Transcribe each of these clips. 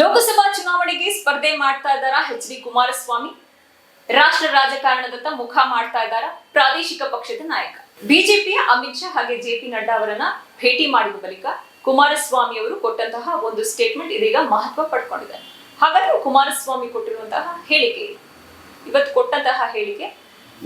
ಲೋಕಸಭಾ ಚುನಾವಣೆಗೆ ಸ್ಪರ್ಧೆ ಮಾಡ್ತಾ ಇದ್ದಾರ ಎಚ್ ಡಿ ಕುಮಾರಸ್ವಾಮಿ? ರಾಷ್ಟ್ರ ರಾಜಕಾರಣದತ್ತ ಮುಖ ಮಾಡ್ತಾ ಇದ್ದಾರ ಪ್ರಾದೇಶಿಕ ಪಕ್ಷದ ನಾಯಕ? ಬಿಜೆಪಿಯ ಅಮಿತ್ ಶಾ ಹಾಗೆ ಜೆ ಪಿ ನಡ್ಡಾ ಅವರನ್ನ ಭೇಟಿ ಮಾಡಿದ ಬಳಿಕ ಕುಮಾರಸ್ವಾಮಿ ಅವರು ಕೊಟ್ಟಂತಹ ಒಂದು ಸ್ಟೇಟ್ಮೆಂಟ್ ಇದೀಗ ಮಹತ್ವ ಪಡ್ಕೊಂಡಿದೆ. ಹಾಗಾದ್ರೆ ಕುಮಾರಸ್ವಾಮಿ ಕೊಟ್ಟಿರುವಂತಹ ಹೇಳಿಕೆ ಇವತ್ತು ಕೊಟ್ಟಂತಹ ಹೇಳಿಕೆ,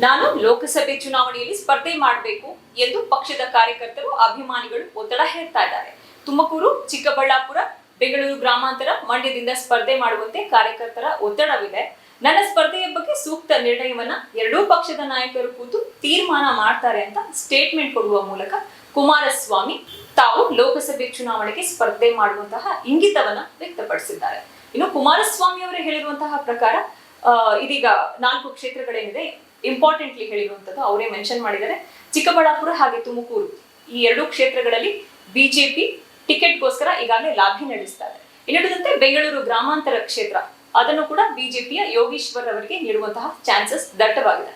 ನಾನು ಲೋಕಸಭೆ ಚುನಾವಣೆಯಲ್ಲಿ ಸ್ಪರ್ಧೆ ಮಾಡಬೇಕು ಎಂದು ಪಕ್ಷದ ಕಾರ್ಯಕರ್ತರು, ಅಭಿಮಾನಿಗಳು ಒತ್ತಡ ಹೇಳ್ತಾ ಇದ್ದಾರೆ. ತುಮಕೂರು, ಚಿಕ್ಕಬಳ್ಳಾಪುರ ಬೆಂಗಳೂರು ಗ್ರಾಮಾಂತರ ಮಂಡ್ಯದಿಂದ ಸ್ಪರ್ಧೆ ಮಾಡುವಂತೆ ಕಾರ್ಯಕರ್ತರ ಒತ್ತಡವಿದೆ. ನನ್ನ ಸ್ಪರ್ಧೆಯ ಬಗ್ಗೆ ಸೂಕ್ತ ನಿರ್ಣಯವನ್ನ ಎರಡೂ ಪಕ್ಷದ ನಾಯಕರು ಕೂತು ತೀರ್ಮಾನ ಮಾಡ್ತಾರೆ ಅಂತ ಸ್ಟೇಟ್ಮೆಂಟ್ ಕೊಡುವ ಮೂಲಕ ಕುಮಾರಸ್ವಾಮಿ ತಾವು ಲೋಕಸಭೆ ಚುನಾವಣೆಗೆ ಸ್ಪರ್ಧೆ ಮಾಡುವಂತಹ ಇಂಗಿತವನ್ನ ವ್ಯಕ್ತಪಡಿಸಿದ್ದಾರೆ. ಇನ್ನು ಕುಮಾರಸ್ವಾಮಿ ಅವರು ಹೇಳಿರುವಂತಹ ಪ್ರಕಾರ ಇದೀಗ ನಾಲ್ಕು ಕ್ಷೇತ್ರಗಳೇನಿದೆ ಇಂಪಾರ್ಟೆಂಟ್ಲಿ ಹೇಳಿರುವಂತದ್ದು ಅವರೇ ಮೆನ್ಷನ್ ಮಾಡಿದ್ದಾರೆ. ಚಿಕ್ಕಬಳ್ಳಾಪುರ ಹಾಗೆ ತುಮಕೂರು ಈ ಎರಡೂ ಕ್ಷೇತ್ರಗಳಲ್ಲಿ ಬಿಜೆಪಿ ಟಿಕೆಟ್ಗೋಸ್ಕರ ಈಗಾಗಲೇ ಲಾಭಿ ಇದೆ. ಇನ್ನುಳಿದಂತೆ ಬೆಂಗಳೂರು ಗ್ರಾಮಾಂತರ ಕ್ಷೇತ್ರ. ಅದನ್ನು ಕೂಡ ಬಿಜೆಪಿಯ ಯೋಗೀಶ್ವರ್ ಅವರಿಗೆ ನೀಡುವಂತಹ ಚಾನ್ಸಸ್ ದಟ್ಟವಾಗಿದೆ.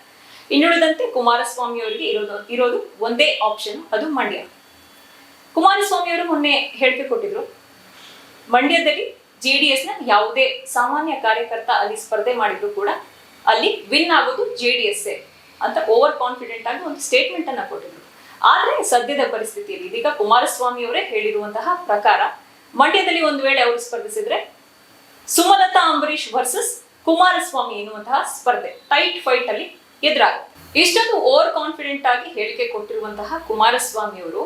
ಇನ್ನುಳಿದಂತೆ ಕುಮಾರಸ್ವಾಮಿ ಅವರಿಗೆ ಇರೋದು ಇರೋದು ಒಂದೇ ಆಪ್ಷನ್ ಅದು ಮಂಡ್ಯ. ಕುಮಾರಸ್ವಾಮಿ ಅವರು ಮೊನ್ನೆ ಹೇಳಿಕೆ ಕೊಟ್ಟಿದ್ರು, ಮಂಡ್ಯದಲ್ಲಿ ಜೆಡಿಎಸ್ನ ಯಾವುದೇ ಸಾಮಾನ್ಯ ಕಾರ್ಯಕರ್ತ ಅಲ್ಲಿ ಸ್ಪರ್ಧೆ ಮಾಡಿದ್ರು ಕೂಡ ಅಲ್ಲಿ ವಿನ್ ಆಗೋದು ಜೆ ಡಿ ಜೆಡಿಎಸ್ ಅಂತ ಓವರ್ ಕಾನ್ಫಿಡೆಂಟ್ ಆಗಿ ಒಂದು ಸ್ಟೇಟ್ಮೆಂಟ್ ಅನ್ನ ಕೊಟ್ಟಿದ್ರು. ಆದ್ರೆ ಸದ್ಯದ ಪರಿಸ್ಥಿತಿಯಲ್ಲಿ ಇದೀಗ ಕುಮಾರಸ್ವಾಮಿ ಅವರೇ ಹೇಳಿರುವಂತಹ ಪ್ರಕಾರ ಮಂಡ್ಯದಲ್ಲಿ ಒಂದು ವೇಳೆ ಅವರು ಸ್ಪರ್ಧಿಸಿದ್ರೆ ಸುಮಲತಾ ಅಂಬರೀಶ್ ವರ್ಸಸ್ ಕುಮಾರಸ್ವಾಮಿ ಎನ್ನುವಂತಹ ಸ್ಪರ್ಧೆ ಟೈಟ್ ಫೈಟ್ ಅಲ್ಲಿ ಎದುರಾಗುತ್ತೆ. ಇಷ್ಟೊಂದು ಓವರ್ ಕಾನ್ಫಿಡೆಂಟ್ ಆಗಿ ಹೇಳಿಕೆ ಕೊಟ್ಟಿರುವಂತಹ ಕುಮಾರಸ್ವಾಮಿ ಅವರು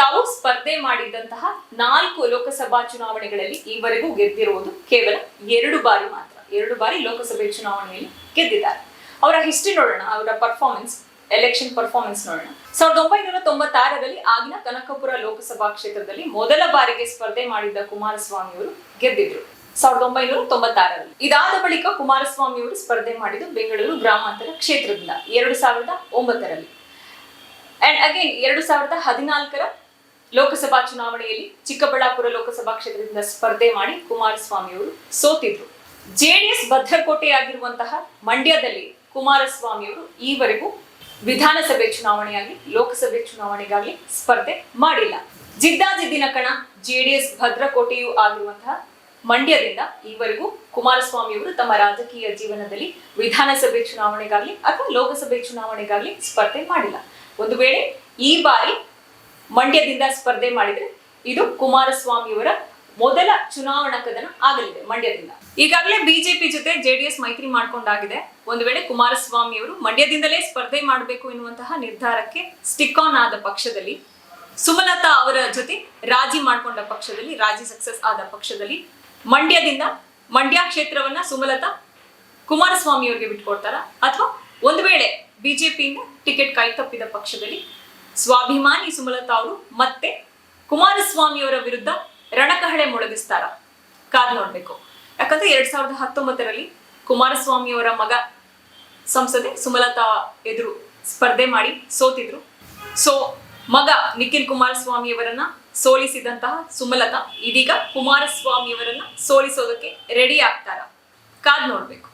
ತಾವು ಸ್ಪರ್ಧೆ ಮಾಡಿದ್ದಂತಹ ನಾಲ್ಕು ಲೋಕಸಭಾ ಚುನಾವಣೆಗಳಲ್ಲಿ ಈವರೆಗೂ ಗೆದ್ದಿರುವುದು ಕೇವಲ ಎರಡು ಬಾರಿ ಮಾತ್ರ, ಎರಡು ಬಾರಿ ಲೋಕಸಭೆ ಚುನಾವಣೆಯಲ್ಲಿ ಗೆದ್ದಿದ್ದಾರೆ. ಅವರ ಹಿಸ್ಟ್ರಿ ನೋಡೋಣ, ಅವರ ಪರ್ಫಾರ್ಮೆನ್ಸ್ ಎಲೆಕ್ಷನ್ ಪರ್ಫಾರ್ಮೆನ್ಸ್ ನೋಡೋಣ. ಸಾವಿರದ ಒಂಬೈನೂರ ತೊಂಬತ್ತಾರರಲ್ಲಿ ಆಗಿನ ಕನಕಪುರ ಲೋಕಸಭಾ ಕ್ಷೇತ್ರದಲ್ಲಿ ಮೊದಲ ಬಾರಿಗೆ ಸ್ಪರ್ಧೆ ಮಾಡಿದ್ದ ಕುಮಾರಸ್ವಾಮಿ ಅವರು ಗೆದ್ದಿದ್ರು. ಸಾವಿರದ ಒಂಬೈನೂರ ತೊಂಬತ್ತಾರರಲ್ಲಿ. ಇದಾದ ಬಳಿಕ ಕುಮಾರಸ್ವಾಮಿ ಅವರು ಸ್ಪರ್ಧೆ ಮಾಡಿದ್ದು ಬೆಂಗಳೂರು ಗ್ರಾಮಾಂತರ ಕ್ಷೇತ್ರದಿಂದ, ಎರಡು ಸಾವಿರದ ಒಂಬತ್ತರಲ್ಲಿ. ಅಂಡ್ ಅಗೇನ್ ಎರಡು ಸಾವಿರದ ಹದಿನಾಲ್ಕರ ಲೋಕಸಭಾ ಚುನಾವಣೆಯಲ್ಲಿ ಚಿಕ್ಕಬಳ್ಳಾಪುರ ಲೋಕಸಭಾ ಕ್ಷೇತ್ರದಿಂದ ಸ್ಪರ್ಧೆ ಮಾಡಿ ಕುಮಾರಸ್ವಾಮಿ ಅವರು ಸೋತಿದ್ರು ಜೆಡಿಎಸ್ ಭದ್ರಕೋಟೆಯಾಗಿರುವಂತಹ ಮಂಡ್ಯದಲ್ಲಿ ಕುಮಾರಸ್ವಾಮಿ ಅವರು ಈವರೆಗೂ ವಿಧಾನಸಭೆ ಚುನಾವಣೆಯಾಗಿ ಲೋಕಸಭೆ ಚುನಾವಣೆಗಾಗಿ ಸ್ಪರ್ಧೆ ಮಾಡಿಲ್ಲ. ಜಿದ್ದಾಜಿದ್ದಿನ ಕಣ ಜೆಡಿಎಸ್ ಭದ್ರಕೋಟೆಯೂ ಆಗಿರುವಂತಹ ಮಂಡ್ಯದಿಂದ ಈವರೆಗೂ ಕುಮಾರಸ್ವಾಮಿ ಅವರು ತಮ್ಮ ರಾಜಕೀಯ ಜೀವನದಲ್ಲಿ ವಿಧಾನಸಭೆ ಚುನಾವಣೆಗಾಗಲಿ ಅಥವಾ ಲೋಕಸಭೆ ಚುನಾವಣೆಗಾಗಲಿ ಸ್ಪರ್ಧೆ ಮಾಡಿಲ್ಲ. ಒಂದು ವೇಳೆ ಈ ಬಾರಿ ಮಂಡ್ಯದಿಂದ ಸ್ಪರ್ಧೆ ಮಾಡಿದ್ರೆ ಇದು ಕುಮಾರಸ್ವಾಮಿಯವರ ಮೊದಲ ಚುನಾವಣಾ ಕದನ ಆಗಲಿದೆ ಮಂಡ್ಯದಿಂದ. ಈಗಾಗಲೇ ಬಿಜೆಪಿ ಜೊತೆ ಜೆಡಿಎಸ್ ಮೈತ್ರಿ ಮಾಡ್ಕೊಂಡಾಗಿದೆ. ಒಂದು ವೇಳೆ ಕುಮಾರಸ್ವಾಮಿ ಅವರು ಮಂಡ್ಯದಿಂದಲೇ ಸ್ಪರ್ಧೆ ಮಾಡಬೇಕು ಎನ್ನುವಂತಹ ನಿರ್ಧಾರಕ್ಕೆ ಸ್ಟಿಕ್ ಆನ್ ಆದ ಪಕ್ಷದಲ್ಲಿ, ಸುಮಲತಾ ಅವರ ಜೊತೆ ರಾಜಿ ಮಾಡ್ಕೊಂಡ ಪಕ್ಷದಲ್ಲಿ, ರಾಜಿ ಸಕ್ಸಸ್ ಆದ ಪಕ್ಷದಲ್ಲಿ ಮಂಡ್ಯದಿಂದ ಮಂಡ್ಯ ಕ್ಷೇತ್ರವನ್ನ ಸುಮಲತಾ ಕುಮಾರಸ್ವಾಮಿ ಅವರಿಗೆ ಬಿಟ್ಕೊಡ್ತಾರ. ಅಥವಾ ಒಂದು ವೇಳೆ ಬಿಜೆಪಿಯಿಂದ ಟಿಕೆಟ್ ಕೈ ತಪ್ಪಿದ ಪಕ್ಷದಲ್ಲಿ ಸ್ವಾಭಿಮಾನಿ ಸುಮಲತಾ ಅವರು ಮತ್ತೆ ಕುಮಾರಸ್ವಾಮಿ ಅವರ ವಿರುದ್ಧ ರಣಕಹಳೆ ಮೊಳಗಿಸ್ತಾರ. ಕಾದ್ ನೋಡ್ಬೇಕು. ಯಾಕಂದ್ರೆ ಎರಡ್ ಸಾವಿರದ ಹತ್ತೊಂಬತ್ತರಲ್ಲಿ ಕುಮಾರಸ್ವಾಮಿ ಅವರ ಮಗ ಸಂಸದೆ ಸುಮಲತಾ ಎದುರು ಸ್ಪರ್ಧೆ ಮಾಡಿ ಸೋತಿದ್ರು. ಸೊ ಮಗ ನಿಖಿಲ್ ಕುಮಾರಸ್ವಾಮಿಯವರನ್ನ ಸೋಲಿಸಿದಂತಹ ಸುಮಲತಾ ಇದೀಗ ಕುಮಾರಸ್ವಾಮಿಯವರನ್ನ ಸೋಲಿಸೋದಕ್ಕೆ ರೆಡಿ ಆಗ್ತಾರ. ಕಾದ್ ನೋಡ್ಬೇಕು.